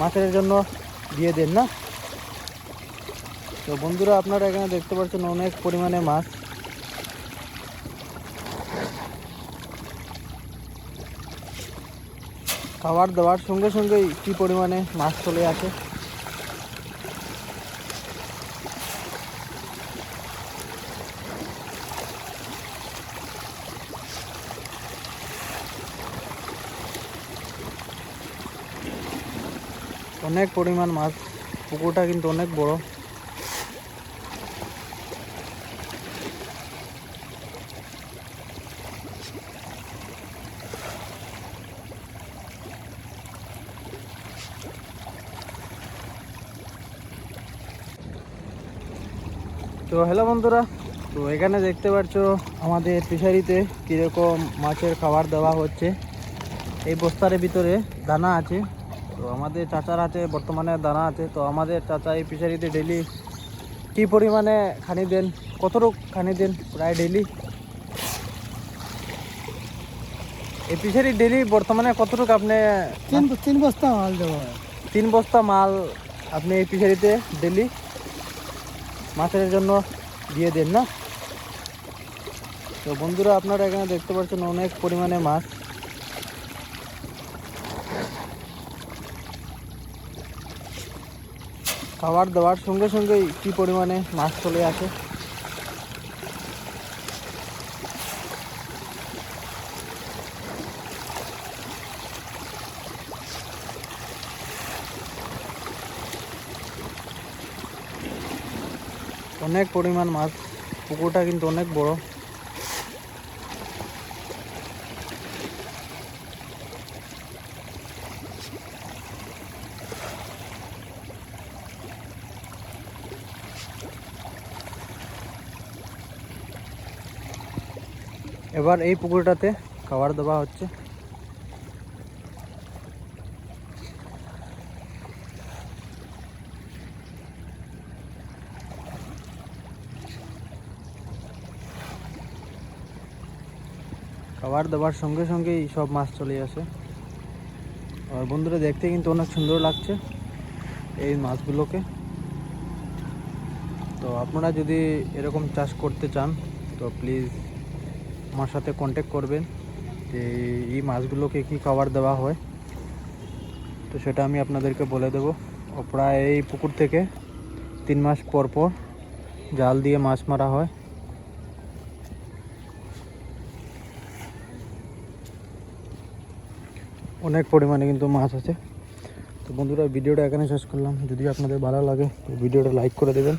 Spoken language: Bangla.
মাছের জন্য দিয়ে দেন, না? তো বন্ধুরা, আপনারা এখানে দেখতে পাচ্ছেন অনেক পরিমাণে মাছ। খাবার দাবার সঙ্গে সঙ্গেই কী পরিমাণে মাছ চলে আসে। অনেক পরিমাণ মাছ, পুকুরটা কিন্তু অনেক বড়। তো হ্যালো বন্ধুরা, তো এখানে দেখতে পাচ্ছ আমাদের ফিশারিতে কীরকম মাছের খাবার দেওয়া হচ্ছে। এই বস্তার ভিতরে দানা আছে। তো আমাদের চাচার হাতে বর্তমানে দানা আছে। তো আমাদের চাচা এই ফিশারিতে ডেলি কী পরিমাণে খানি দেন কতটুক খানি দেন প্রায় ডেলি এই ফিশারি ডেলি বর্তমানে কতটুক আপনি তিন তিন বস্তা মাল দেওয়া হয় তিন বস্তা মাল আপনি এই ফিশারিতে ডেলি মাছের জন্য দিয়ে দেন না? তো বন্ধুরা আপনারা এখানে দেখতে পাচ্ছেন অনেক পরিমাণে মাছ। খাবার দেওয়ার সঙ্গে সঙ্গেই কী পরিমাণে মাছ চলে আসে? অনেক পরিমাণ মাছ, পুকুরটা কিন্তু অনেক বড়। এবার এই পুকুরটাতে খাবার দেওয়া হচ্ছে। খাবার দেওয়ার সঙ্গে সঙ্গেই সব মাছ চলে আসে। আর বন্ধুরা, দেখতে কিন্তু অনেক সুন্দর লাগছে এই মাছগুলোকে। তো আপনারা যদি এরকম চাষ করতে চান, তো প্লিজ আমার সাথে কন্ট্যাক্ট করবেন যে এই মাছগুলোকে কী খাবার দেওয়া হয়। তো সেটা আমি আপনাদেরকে বলে দেবো। প্রায় এই পুকুর থেকে তিন মাস পর পর জাল দিয়ে মাছ মারা হয়। অনেক পরিমাণে কিন্তু মাছ আছে। তো বন্ধুরা, ভিডিওটা এখানে শেষ করলাম। যদি আপনাদের ভালো লাগে ভিডিওটা লাইক করে দেবেন।